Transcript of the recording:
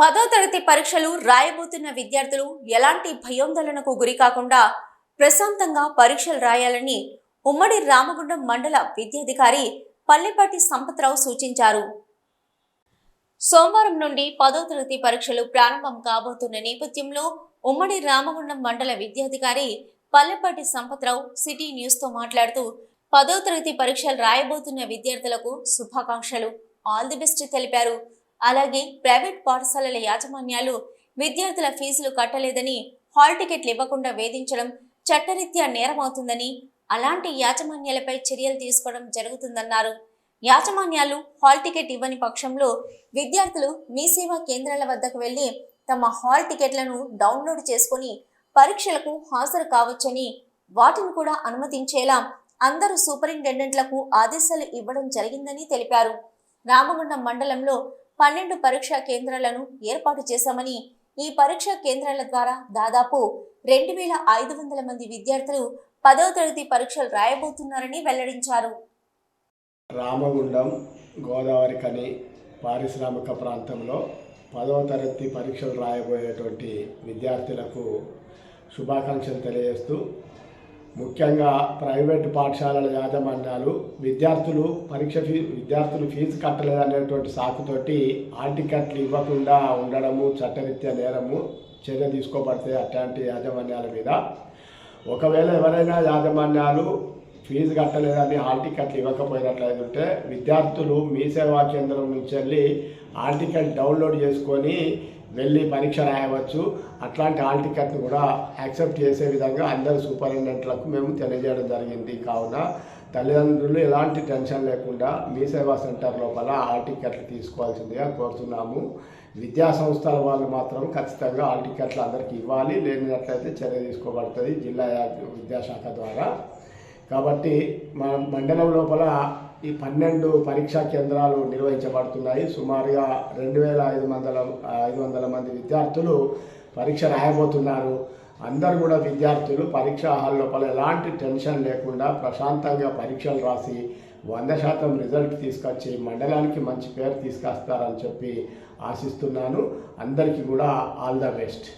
పదో తరగతి పరీక్షలు రాయబోతున్న విద్యార్థులు ఎలాంటి భయోందోళనకు గురి కాకుండా ప్రశాంతంగా పరీక్షలు రాయాలని ఉమ్మడి రామగుండం మండల విద్యాధికారి పల్లెపాటి సంపత్రావు సూచించారు. సోమవారం నుండి పదో తరగతి పరీక్షలు ప్రారంభం కాబోతున్న నేపథ్యంలో ఉమ్మడి రామగుండం మండల విద్యాధికారి పల్లెపాటి సంపత్రావు సిటీ న్యూస్తో మాట్లాడుతూ పదో తరగతి పరీక్షలు రాయబోతున్న విద్యార్థులకు శుభాకాంక్షలు. ఆల్ ది బెస్ట్ తెలిపారు. అలాగే ప్రైవేట్ పాఠశాలల యాజమాన్యాలు విద్యార్థుల ఫీజులు కట్టలేదని హాల్ టికెట్లు ఇవ్వకుండా వేధించడం చట్టరీత్యా నేరమవుతుందని అలాంటి యాజమాన్యాలపై చర్యలు తీసుకోవడం జరుగుతుందన్నారు. యాజమాన్యాలు హాల్ టికెట్ ఇవ్వని పక్షంలో విద్యార్థులు మీ సేవా కేంద్రాల వద్దకు వెళ్ళి తమ హాల్ టికెట్లను డౌన్లోడ్ చేసుకుని పరీక్షలకు హాజరు కావచ్చని వాటిని కూడా అనుమతించేలా అందరూ సూపరింటెండెంట్లకు ఆదేశాలు ఇవ్వడం జరిగిందని తెలిపారు. రామగుండం మండలంలో పన్నెండు పరీక్షా కేంద్రాలను ఏర్పాటు చేశామని ఈ పరీక్షా కేంద్రాల ద్వారా దాదాపు రెండు వేల ఐదు వందల మంది విద్యార్థులు పదవ తరగతి పరీక్షలు రాయబోతున్నారని వెల్లడించారు. రామగుండం గోదావరి కని పారిశ్రామిక ప్రాంతంలో పదవ తరగతి పరీక్షలు రాయబోయేటువంటి విద్యార్థులకు శుభాకాంక్షలు తెలియజేస్తూ ముఖ్యంగా ప్రైవేటు పాఠశాలల యాజమాన్యాలు విద్యార్థులు పరీక్ష ఫీ విద్యార్థులు ఫీజు కట్టలేదనేటువంటి సాకుతోటి హాల్ టికెట్లు ఇవ్వకుండా ఉండడము చట్టరీత్యా నేరము చర్య తీసుకోబడతాయి అట్లాంటి యాజమాన్యాల మీద. ఒకవేళ ఎవరైనా యాజమాన్యాలు ఫీజు కట్టలేదని హాల్ టికెట్లు ఇవ్వకపోయినట్లయితే విద్యార్థులు మీ సేవా కేంద్రం నుంచి వెళ్ళి హాల్ టికెట్ డౌన్లోడ్ చేసుకొని వెళ్ళి పరీక్ష రాయవచ్చు. అట్లాంటి హాల్ టికెట్ను కూడా యాక్సెప్ట్ చేసే విధంగా అందరు సూపరింటెండెంట్లకు మేము తెలియజేయడం జరిగింది. కావున తల్లిదండ్రులు ఎలాంటి టెన్షన్ లేకుండా మీ సేవా సెంటర్ లోపల హాల్ టికెట్లు తీసుకోవాల్సిందిగా కోరుతున్నాము. విద్యా సంస్థల వాళ్ళు మాత్రం ఖచ్చితంగా హాల్ టికెట్లు అందరికీ ఇవ్వాలి. లేనినట్లయితే చర్య తీసుకోబడుతుంది జిల్లా విద్యాశాఖ ద్వారా. కాబట్టి మా మండలం లోపల ఈ పన్నెండు పరీక్షా కేంద్రాలు నిర్వహించబడుతున్నాయి. సుమారుగా రెండు వేల ఐదు వందల ఐదు వందల మంది విద్యార్థులు పరీక్ష రాయబోతున్నారు. అందరు కూడా విద్యార్థులు పరీక్షా హాల్ లోపల ఎలాంటి టెన్షన్ లేకుండా ప్రశాంతంగా పరీక్షలు రాసి వంద శాతం రిజల్ట్ తీసుకొచ్చి మండలానికి మంచి పేరు తీసుకొస్తారని చెప్పి ఆశిస్తున్నాను. అందరికీ కూడా ఆల్ ద బెస్ట్.